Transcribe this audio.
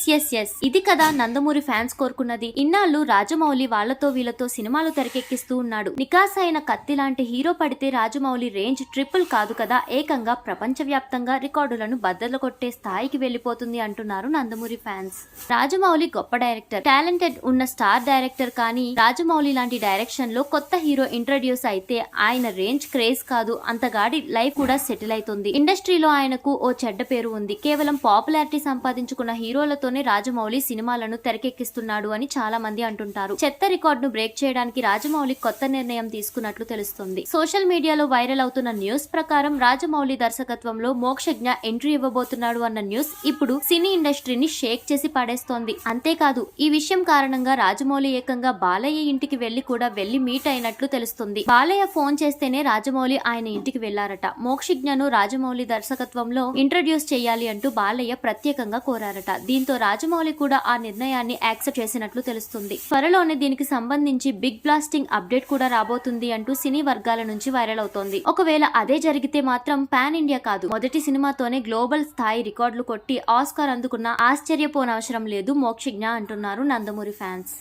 Yes yes yes ఇది కదా Nandamuri fans కోరుకున్నది. ఇన్నాళ్ళు రాజమౌళి వాళ్ళతో వీళ్ళతో సినిమాలు తెరకెక్కిస్తూ ఉన్నాడు. నికాస్ అయిన కత్తి లాంటి హీరో పడితే రాజమౌళి రేంజ్ ట్రిపుల్ కాదు కదా ఏకంగా ప్రపంచవ్యాప్తంగా రికార్డులను బద్దలు కొట్టే స్థాయికి వెళ్ళిపోతుంది అంటున్నారు నందమూరి ఫ్యాన్స్. రాజమౌళి గొప్ప డైరెక్టర్. టాలెంటెడ్ ఉన్న స్టార్ డైరెక్టర్ కానీ రాజమౌళి లాంటి డైరెక్షన్లో కొత్త హీరో ఇంట్రడ్యూస్ అయితే ఆయన రేంజ్ క్రేజ్ కాదు అంతగాడి లైఫ్ కూడా సెటిల్ అవుతుంది ఇండస్ట్రీలో ఆయనకు ఓ చెడ్డ పేరు ఉంది. కేవలం పాపులారిటీ సంపాదించుకున్న హీరోలతోనే రాజమౌళి సినిమాలను తెరకెక్కిస్తున్నాడు అని చాలా మంది అంటుంటారు. చెత్త రికార్డును బ్రేక్ చేయడానికి రాజమౌళి కొత్త నిర్ణయం తీసుకున్నట్లు తెలుస్తుంది. సోషల్ మీడియాలో వైరల్ అవుతున్న న్యూస్ ప్రకారం రాజమౌళి దర్శకత్వంలో మోక్షజ్ఞ ఎంట్రీ ఇవ్వబోతున్నాడు అన్న న్యూస్ ఇప్పుడు సినీ ఇండస్ట్రీని షేక్ చేసి పడేస్తోంది. అంతేకాదు ఈ విషయం కారణంగా రాజమౌళి ఏకంగా బాలయ్య ఇంటికి వెళ్ళి కూడా వెళ్ళి మీట్ అయినట్లు తెలుస్తుంది. బాలయ్య ఫోన్ చేస్తేనే రాజమౌళి ఆయన ఇంటికి వెళ్ళారట. మోక్షజ్ఞను రాజమౌళి దర్శకత్వంలో ఇంట్రడ్యూస్ చేయాలి అంటూ బాలయ్య ప్రత్యేకంగా కోరారట. దీంతో రాజమౌళి కూడా ఆ నిర్ణయాన్ని యాక్సెప్ట్ చేసినట్లు తెలుస్తుంది. త్వరలోనే దీనికి సంబంధించి బిగ్ బ్లాస్టింగ్ అప్డేట్ కూడా రాబోతుంది అంటూ సినీ వర్గాల నుంచి వైరల్ అవుతోంది. ఒకవేళ అదే జరిగితే మాత్రం పాన్ ఇండియా కాదు. మొదటి సినిమాతోనే గ్లోబల్ స్థాయి రికార్డులు కొట్టి ఆస్కార్ అందుకున్న ఆశ్చర్యపోనవసరం లేదు మోక్షజ్ఞ అంటున్నారు నందమూరి ఫ్యాన్స్.